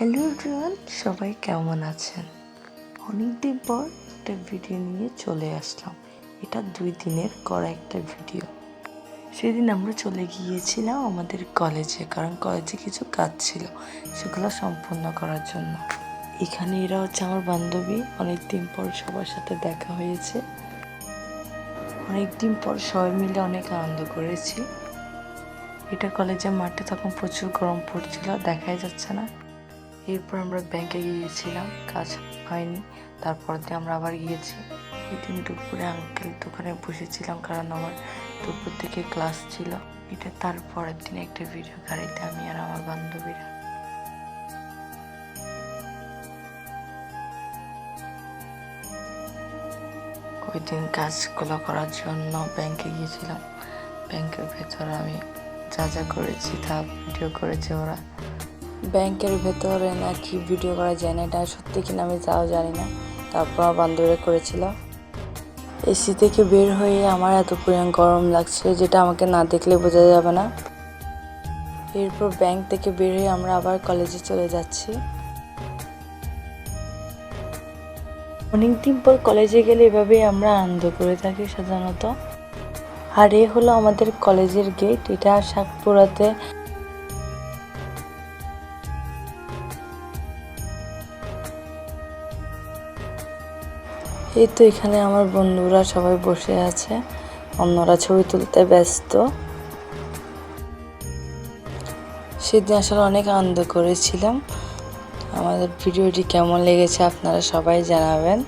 Hello everyone, সবাই কেমন আছেন? অনেকদিন পর একটা ভিডিও নিয়ে চলে আসলাম। এটা দুই দিনের করা একটা ভিডিও। সেদিন আমরা চলে গিয়েছিলাম আমাদের কলেজে, কারণ কলেজে কিছু কাজ ছিল সেগুলো সম্পূর্ণ করার জন্য। এখানে এরা হচ্ছে আমার বান্ধবী। অনেকদিন পর সবার সাথে দেখা হয়েছে। অনেকদিন পর সবাই মিলে অনেক আনন্দ করেছি। এটা কলেজের মাঠে তখন প্রচুর গরম পড়ছিল, দেখাই যাচ্ছে না। এরপর আমরা ব্যাংকে গিয়েছিলাম, কাজ হয়নি। তারপর দিয়ে আমরা আবার গিয়েছি। ওই দিন দুপুরে আঙ্কেল দোকানে বসেছিলাম কারণ আমার দুপুর থেকে ক্লাস ছিল। এটা তারপরের দিন একটা ভিডিও গাড়িতে আমি আর আমার বান্ধবীরা। ওই দিন কাজগুলো করার জন্য ব্যাংকে গিয়েছিলাম। ব্যাংকের ভেতরে আমি যা যা করেছি তা ভিডিও করেছে ওরা। ব্যাংকের ভেতরে নাকি ভিডিও করা যায় না, এটা সত্যি কিনা আমি তাও জানি না। তারপর আমার করেছিল। এসি থেকে বের হয়ে আমার এত পরিমাণ গরম লাগছে যেটা আমাকে না দেখলে বোঝা যাবে না। এরপর ব্যাংক থেকে বের হয়ে আমরা আবার কলেজে চলে যাচ্ছি। অনেকদিন পর কলেজে গেলে এভাবেই আমরা আনন্দ করে থাকি সাধারণত। আর এ হলো আমাদের কলেজের গেট এটা শাকপুরাতে এই তো এখানে আমার বন্ধুরা সবাই বসে আছে। অন্যরা ছবি তুলতে ব্যস্ত। সেদিন আসলে অনেক আনন্দ করেছিলাম। আমাদের ভিডিওটি কেমন লেগেছে আপনারা সবাই জানাবেন।